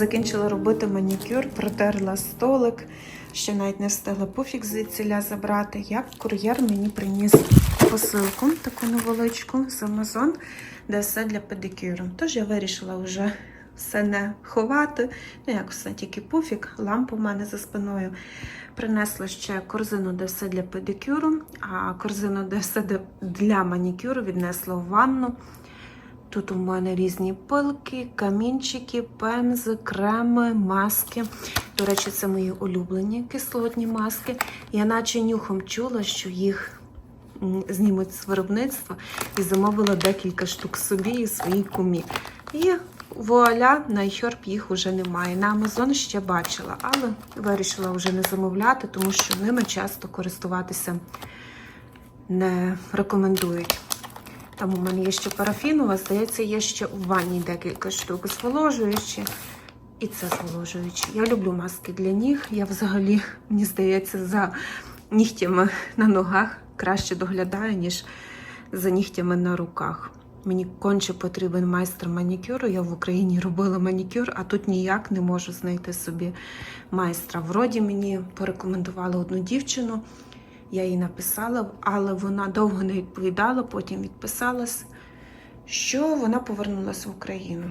Закінчила робити манікюр, протерла столик, ще навіть не встигла пуфік звідсіля забрати. Як кур'єр мені приніс посилку, таку невеличку з Amazon, де все для педикюру. Тож я вирішила вже все не ховати. Ну, як все, тільки пуфік, лампа в мене за спиною. Принесла ще корзину, де все для педикюру, а корзину, де все для манікюру, віднесла в ванну. Тут у мене різні пилки, камінчики, пемзи, креми, маски. До речі, це мої улюблені кислотні маски. Я наче нюхом чула, що їх знімуть з виробництва і замовила декілька штук собі і своїй кумі. І вуаля, на iHerb їх вже немає. На Amazon ще бачила, але вирішила вже не замовляти, тому що ними часто користуватися не рекомендують. Там у мене є ще парафінова, здається, є ще у ванні декілька штук зволожуючі. І це зволожуючі. Я люблю маски для ніг. Я взагалі, мені здається, за нігтями на ногах краще доглядаю, ніж за нігтями на руках. Мені конче потрібен майстер манікюру. Я в Україні робила манікюр, а тут ніяк не можу знайти собі майстра. Вроді мені порекомендували одну дівчину. Я їй написала, але вона довго не відповідала, потім відписалась, що вона повернулася в Україну.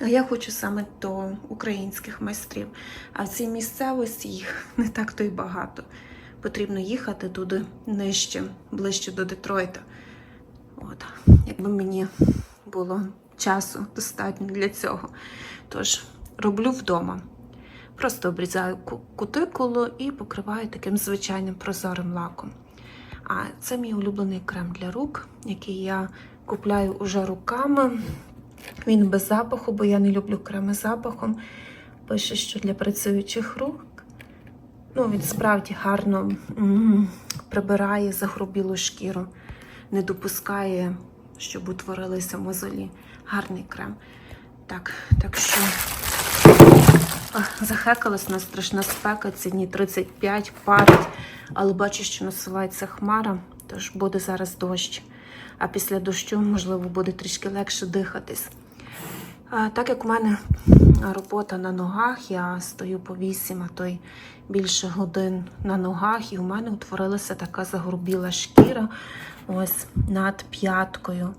А я хочу саме до українських майстрів. А в цій місцевості їх не так то й багато. Потрібно їхати туди нижче, ближче до Детройта. От, якби мені було часу достатньо для цього. Тож роблю вдома. Просто обрізаю кутикулу і покриваю таким звичайним прозорим лаком. А це мій улюблений крем для рук, який я купляю уже руками. Він без запаху, бо я не люблю креми з запахом. Пише, що для працюючих рук. Ну, він справді гарно прибирає загрубілу шкіру, не допускає, щоб утворилися мозолі. Гарний крем. Так, так що Захекалась на страшна спека, ці дні 35, парить, але бачу, що насувається хмара, тож буде зараз дощ. А після дощу, можливо, буде трішки легше дихатись. Так як у мене робота на ногах, я стою по 8, а то й більше годин на ногах, і у мене утворилася така загрубіла шкіра ось над п'яткою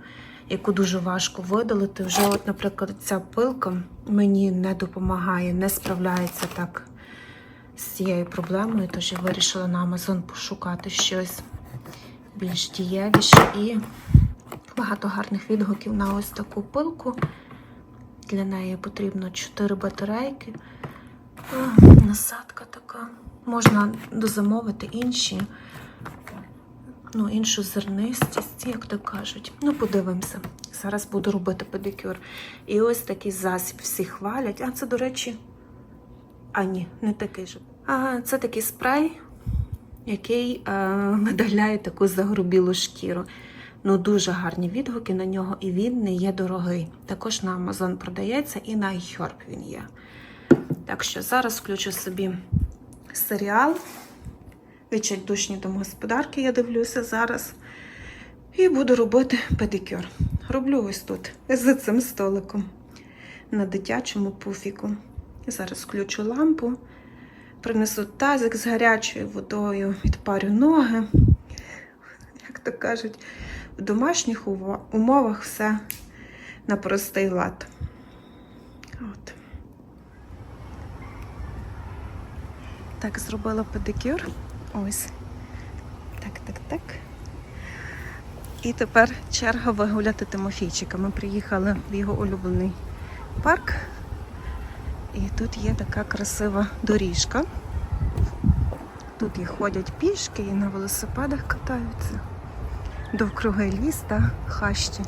яку дуже важко видалити. Вже, от, наприклад, ця пилка мені не допомагає, не справляється так з цією проблемою, тож я вирішила на Amazon пошукати щось більш дієвіше і багато гарних відгуків на ось таку пилку. Для неї потрібно 4 батарейки. Насадка така. Можна дозамовити інші ну, іншу зернистість, як то кажуть. Ну, подивимося. Зараз буду робити педикюр. І ось такий засіб всі хвалять. А це, до речі, а ні, не такий же. А це такий спрей, який е, видаляє таку загрубілу шкіру. Ну, дуже гарні відгуки на нього, і він не є дорогий. Також на Amazon продається і на iHerb він є. Так що зараз включу собі серіал. Відчайдушні домогосподарки я дивлюся зараз. І буду робити педикюр. Роблю ось тут, за цим столиком, на дитячому пуфіку. Зараз включу лампу, принесу тазик з гарячою водою, відпарю ноги. Як то кажуть, в домашніх умовах все на простий лад. От. Так, зробила педикюр. Ось. Так, так, так. І тепер черга вигуляти Тимофійчика. Ми приїхали в його улюблений парк. І тут є така красива доріжка. Тут і ходять пішки, і на велосипедах катаються. Довкруги ліс та хащі.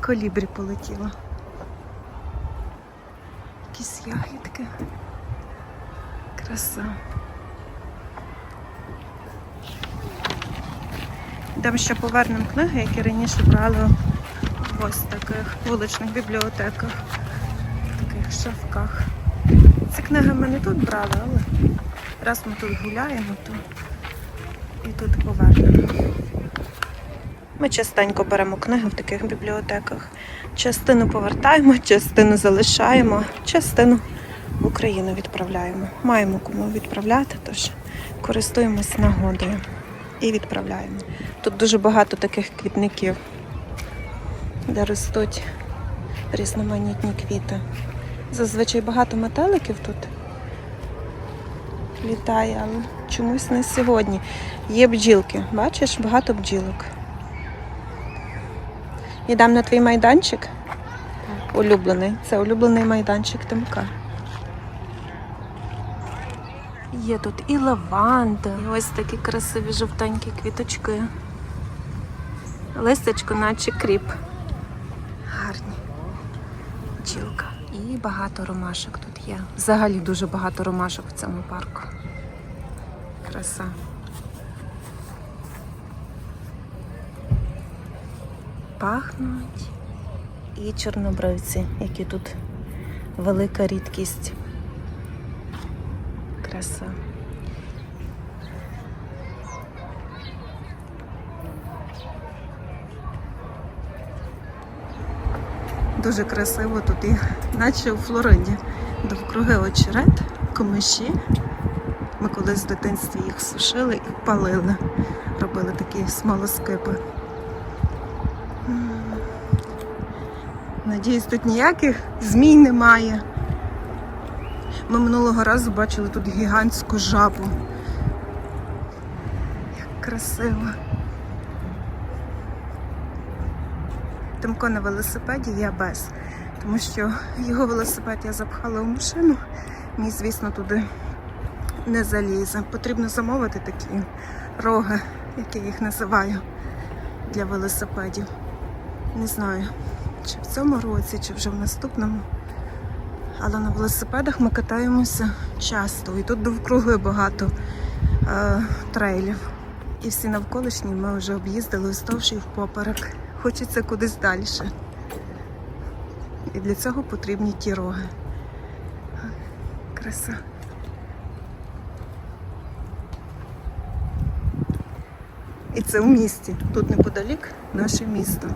Колібрі полетіло. Якісь ягідки. Краса. Йдемо ще повернемо книги, які раніше брали в ось таких вуличних бібліотеках, в таких шафках. Ці книги ми не тут брали, але раз ми тут гуляємо, то і тут повернемо. Ми частенько беремо книги в таких бібліотеках. Частину повертаємо, частину залишаємо, частину в Україну відправляємо. Маємо кому відправляти, тож користуємось нагодою і відправляємо. Тут дуже багато таких квітників, де ростуть різноманітні квіти. Зазвичай багато метеликів тут літає, але чомусь не сьогодні. Є бджілки, бачиш, багато бджілок. Йдемо на твій майданчик. Улюблений. Це улюблений майданчик Тимка. Є тут і лаванда, і ось такі красиві жовтенькі квіточки. Листечко, наче кріп. Гарні. Бджілка. І багато ромашок тут є. Взагалі дуже багато ромашок в цьому парку. Краса. Пахнуть і чорнобривці, які тут велика рідкість. Краса. Дуже красиво тут і наче у Флориді. Довкруги очерет, комиші. Ми колись в дитинстві їх сушили і палили. Робили такі смолоскипи. Надіюсь, тут ніяких змій немає. Ми минулого разу бачили тут гігантську жабу. Як красиво. Тимко на велосипеді, я без. Тому що його велосипед я запхала в машину. Мій, звісно, туди не залізе. Потрібно замовити такі роги, як я їх називаю, для велосипедів. Не знаю, чи в цьому році, чи вже в наступному. Але на велосипедах ми катаємося часто. І тут довкруги багато е, трейлів. І всі навколишні ми вже об'їздили вздовж і впоперек. Хочеться кудись далі. І для цього потрібні ті роги. Краса. І це в місті. Тут неподалік наше місто.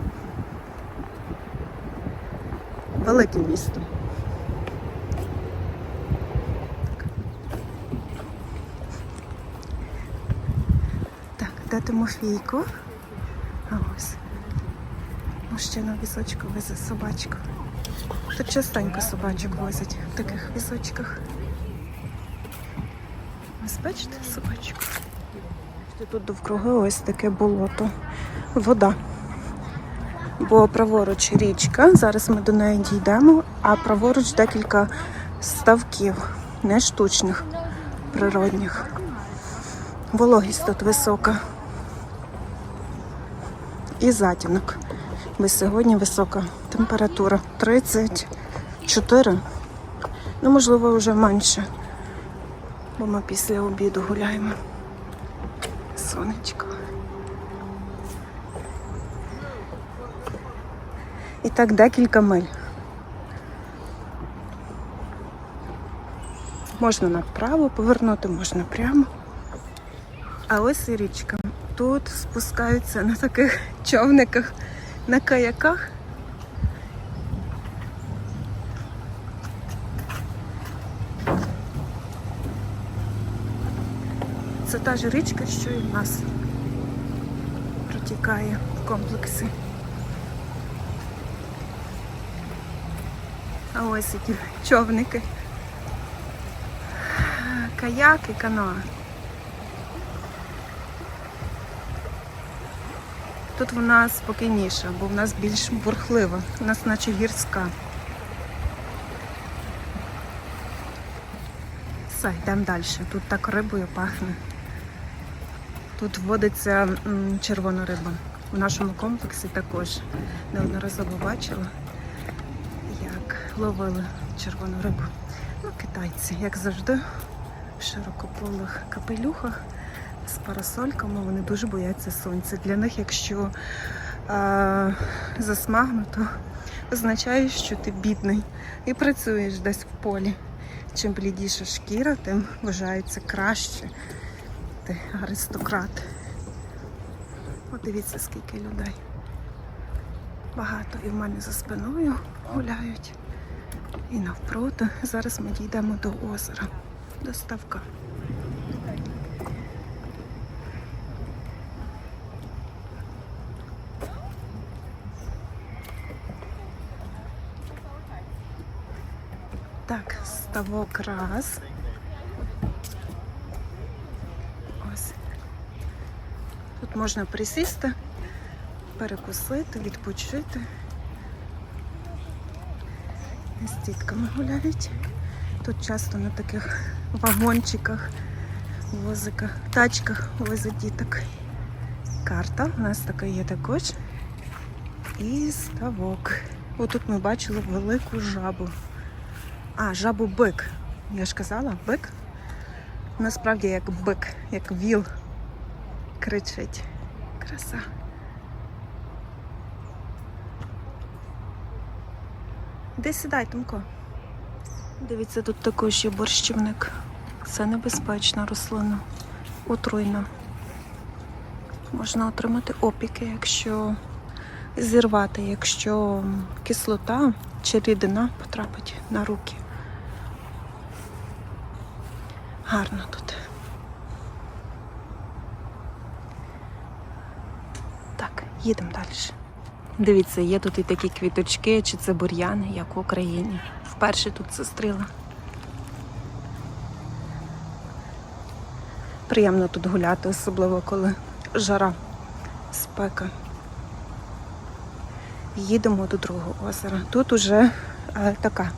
Велике місто. Так, де Тимофійко? А ось. Мужчина візочку везе собачку. Тут частенько собачок возять в таких візочках. Ось бачите собачку? Тут довкруги ось таке болото. Вода. Бо праворуч річка, зараз ми до неї дійдемо, а праворуч декілька ставків, не штучних, природних. Вологість тут висока. І затінок. Бо сьогодні висока температура 34. Ну, можливо, вже менше. Бо ми після обіду гуляємо. Сонечко. І так декілька миль. Можна направо повернути, можна прямо. А ось і річка. Тут спускаються на таких човниках, на каяках. Це та ж річка, що і в нас протікає в комплексі. А ось які човники. Каяки, каноа. Тут вона спокійніша, бо в нас більш бурхлива, у нас наче гірська. Все, йдемо далі. Тут так рибою пахне. Тут водиться червона риба. В нашому комплексі також неодноразово бачила, як ловили червону рибу. Ну, китайці, як завжди, в широкополих капелюхах з парасольками, вони дуже бояться сонця. Для них, якщо е, засмагнуто, означає, що ти бідний і працюєш десь в полі. Чим блідіша шкіра, тим вважається краще. Ти аристократ. От дивіться, скільки людей. Багато і в мене за спиною гуляють. і навпроти. Зараз ми дійдемо до озера, до ставка. Так, ставок раз. Ось. Тут можна присісти, перекусити, відпочити. З дітками гуляють. Тут часто на таких вагончиках, возиках, тачках возять діток. Карта у нас така є також. І ставок. Отут ми бачили велику жабу. А, жабу бик. Я ж казала, бик. Насправді як бик, як віл кричить. Краса. Де сідай, Томко? Дивіться, тут також є борщівник. Це небезпечна рослина. Отруйна. Можна отримати опіки, якщо зірвати, якщо кислота чи рідина потрапить на руки. Гарно тут. Так, їдемо далі. Дивіться, є тут і такі квіточки, чи це бур'яни, як в Україні. Вперше тут зустріла. Приємно тут гуляти, особливо коли жара, спека. Їдемо до другого озера. Тут уже е, така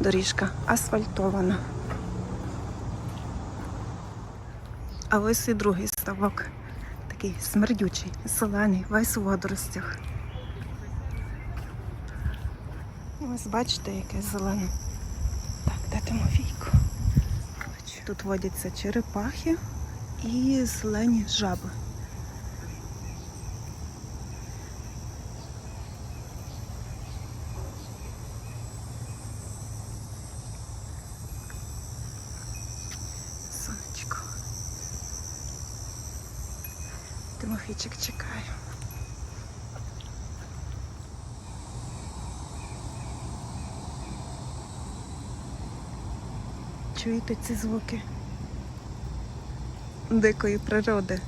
доріжка асфальтована. А ось і другий ставок. Такий смердючий, зелений, весь у водоростях. Ось бачите, яке зелене. Так, де Тимофійко? Тут водяться черепахи і зелені жаби. Сонечко. Тимофійчик чекає. Чуєте ці звуки дикої природи?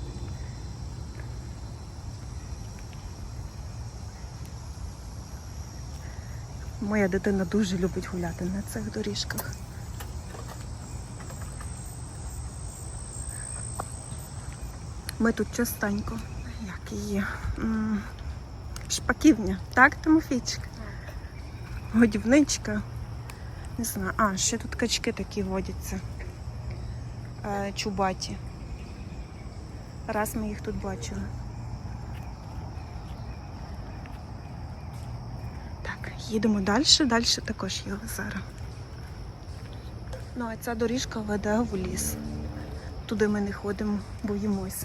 Моя дитина дуже любить гуляти на цих доріжках. Ми тут частенько. Як її? М, Шпаківня, так, Тимофійчик? Годівничка. Не знаю. А, ще тут качки такі водяться. Е, чубаті. Раз ми їх тут бачили. Так, їдемо далі. Далі також є озера. Ну, а ця доріжка веде в ліс. Туди ми не ходимо, боїмось.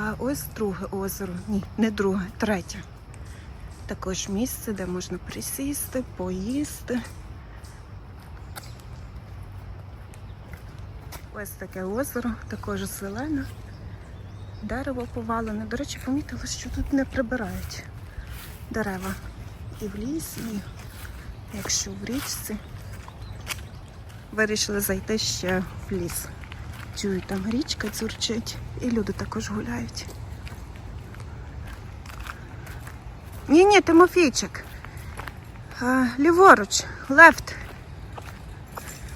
А ось друге озеро. Ні, не друге, третє. Також місце, де можна присісти, поїсти. Ось таке озеро, також зелене. Дерево повалене. До речі, помітила, що тут не прибирають дерева. І в лісі, і якщо в річці. Вирішили зайти ще в ліс. Чую, там річка дзюрчить, і люди також гуляють. Ні, ні, Тимофійчик. А, ліворуч, лефт.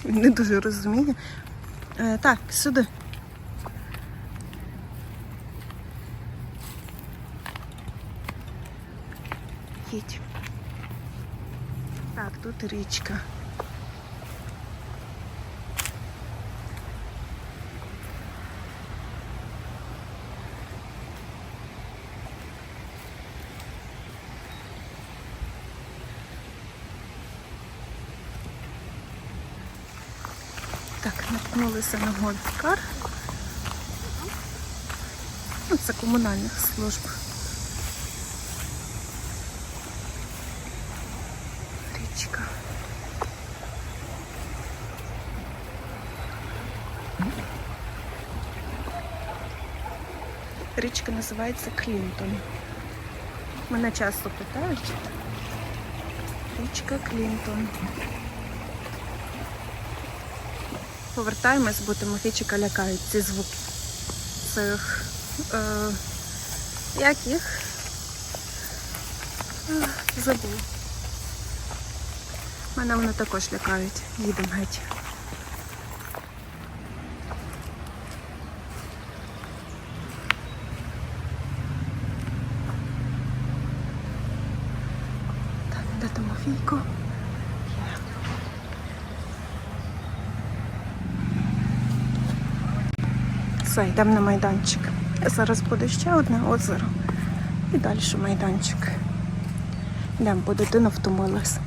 Він не дуже розуміє. Е, так, сюди. Їдь. Так, тут річка. Так, наткнулися на гольфкар. Ну, це комунальних служб. Річка. Річка називається Клінтон. Мене часто питають. Річка Клінтон. Повертаємось, бо Тимофійчика лякають ці звуки цих. Е, як їх? Е, забула. Мене вони також лякають. Їдемо геть. Так, де Тимофійко? Все, йдемо на майданчик. Зараз буде ще одне озеро. І далі майданчик. Йдемо, бо дитина втомилась.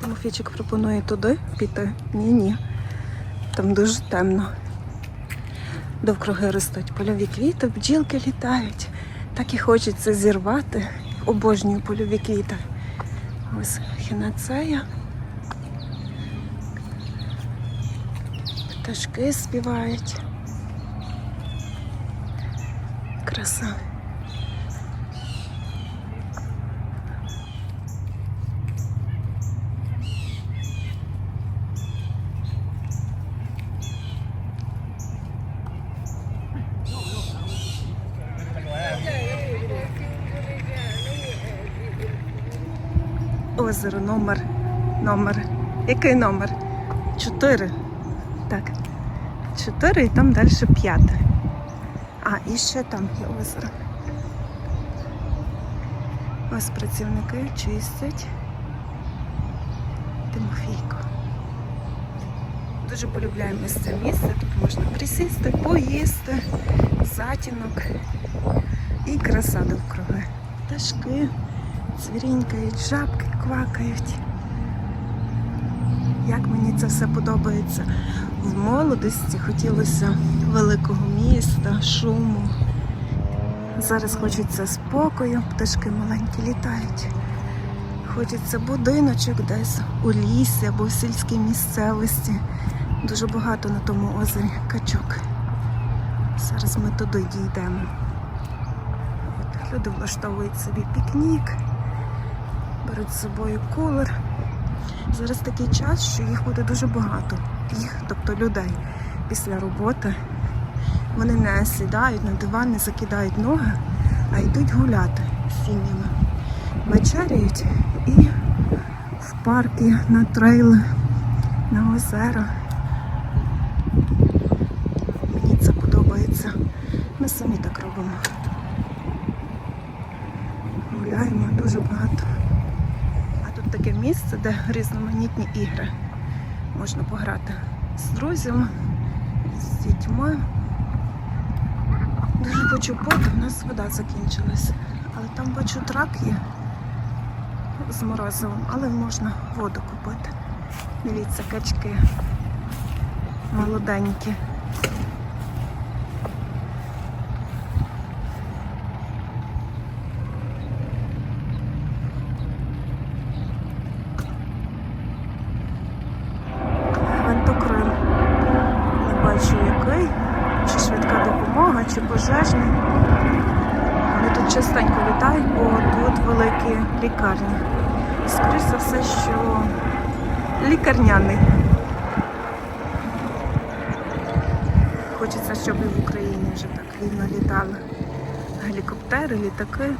Тимофійчик пропонує туди піти. Ні-ні. Там дуже темно. Довкруги ростуть польові квіти, бджілки літають. Так і хочеться зірвати. Обожнюю польові квіти. Ось хінацея. Пташки співають. Краса. Озеро номер. Номер. Який номер? Чотири. Так. Чотири і там далі п'яте. А, і ще там є озеро. Ось працівники чистять. Тимофійко. Дуже полюбляємо це місце. Тут можна присісти, поїсти, затінок і краса довкруги. Пташки цвірінькають, жабки квакають. Як мені це все подобається. В молодості хотілося великого міста, шуму. Зараз хочеться спокою, пташки маленькі літають. Хочеться будиночок десь у лісі або в сільській місцевості. Дуже багато на тому озері качок. Зараз ми туди дійдемо. От, люди влаштовують собі пікнік, беруть з собою кулер. Зараз такий час, що їх буде дуже багато. Їх, тобто людей після роботи. Вони не сідають на диван, не закидають ноги, а йдуть гуляти з сім'ями. Вечеряють і в парки, на трейли, на озера. Мені це подобається. Ми самі так робимо. Гуляємо дуже багато. А тут таке місце, де різноманітні ігри. Можна пограти з друзями, з дітьми. Дуже хочу пити, у нас вода закінчилась. Але там бачу трак є з морозивом, але можна воду купити. Дивіться, качки молоденькі. Вантокрил. Не бачу який, чи швидка допомога, чи пожежний. Вони тут частенько літають, бо тут великі лікарні. Скоріше за все, що лікарняний. Хочеться, щоб і в Україні вже так вільно літали. Гелікоптери, літаки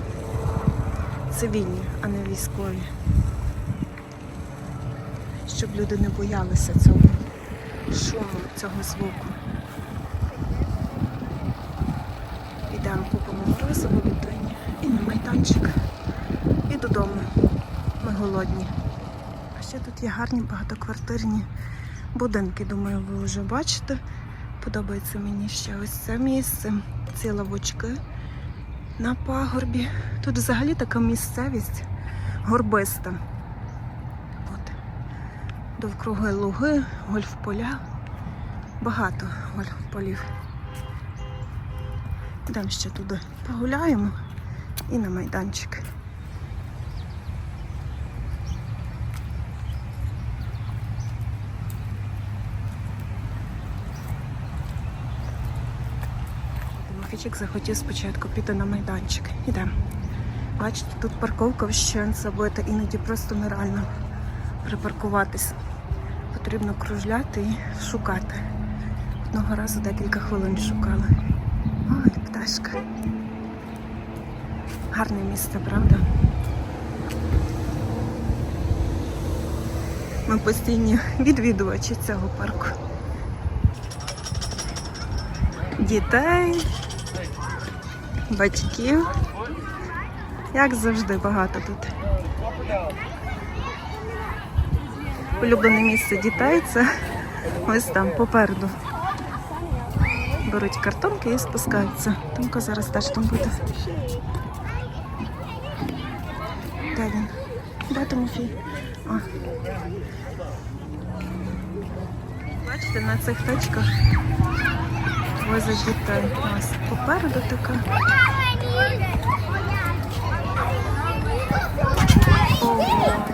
цивільні, а не військові. Щоб люди не боялися цього шуму, цього звуку. Ідемо купимо морозиво дитині і на майданчик, і додому. Ми голодні. Ще тут є гарні багатоквартирні будинки. Думаю, ви вже бачите. Подобається мені ще ось це місце. Ці лавочки на пагорбі. Тут взагалі така місцевість горбиста. От. Довкруги луги, гольф-поля. Багато гольф-полів. Йдемо ще туди погуляємо і на майданчик. Будемо захотів спочатку піти на майданчик. Ідемо. Бачите, тут парковка вщент забита, іноді просто нереально припаркуватись. Потрібно кружляти і шукати. Одного разу декілька хвилин шукала. Ой, пташка. Гарне місце, правда? Ми постійні відвідувачі цього парку. Дітей, батьків. Як завжди, багато тут. Улюблене місце дітей це ось там попереду. Беруть картонки і спускаються. Томко зараз теж там буде. Де він? Де Тимофій? О. Бачите, на цих точках возять дітей. Ось попереду така. Ого.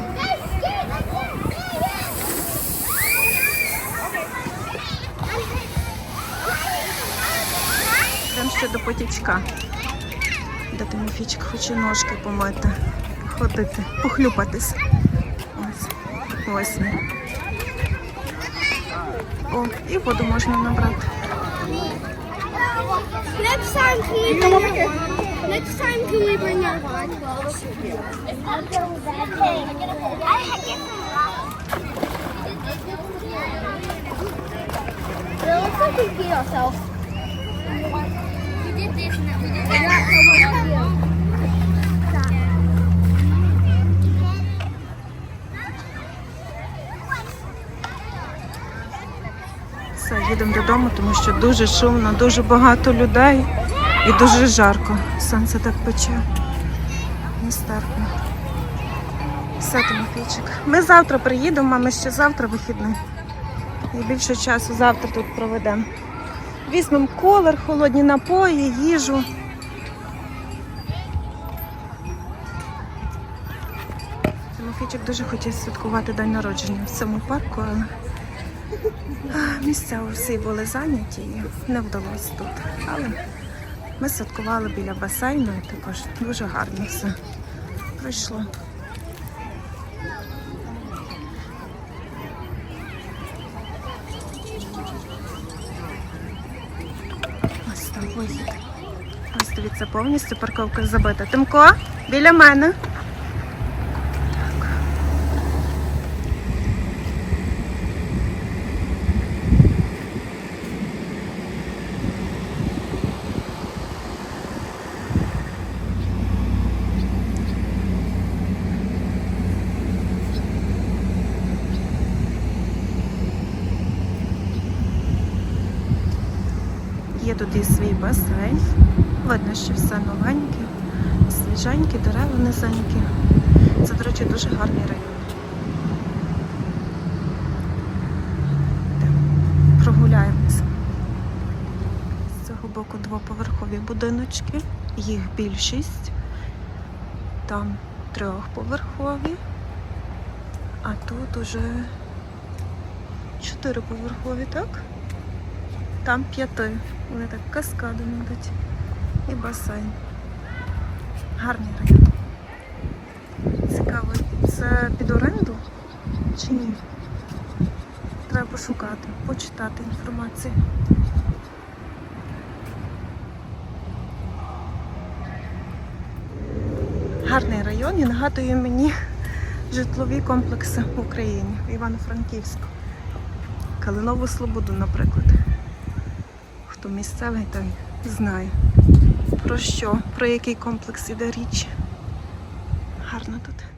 Прям ще до потічка. Де Тимофійчик хоче ножки помити, ходити, похлюпатись. Ось. Ось. О, і воду можна набрати. Next їдемо додому, тому що дуже шумно, дуже багато людей і дуже жарко. Сонце так пече. Нестерпно. Все, Тимофійчик. Ми завтра приїдемо, мами ще завтра вихідний. І більше часу завтра тут проведемо. Візьмемо колер, холодні напої, їжу. Тимофійчик дуже хотів святкувати день народження в цьому парку, але Місця всі були зайняті і не вдалося тут. Але ми святкували біля басейну і також дуже гарно все пройшло. Ось там вихід. Ось дивіться, повністю парковка забита. Тимко, біля мене. Тут і свій басейн. Видно, що все новеньке, свіженькі, дерева низенькі. Це, до речі, дуже гарний район. Прогуляємося. З цього боку двоповерхові будиночки, їх більшість. Там трьохповерхові, а тут уже чотириповерхові, так? Там п'яти. Вони так каскадом йдуть. І басейн. Гарний район. Цікаво, це під оренду чи ні? Треба пошукати, почитати інформацію. Гарний район і нагадує мені житлові комплекси в Україні, в Івано-Франківську. Калинову Слободу, наприклад. Хто місцевий, той знає. Про що, про який комплекс іде річ. Гарно тут.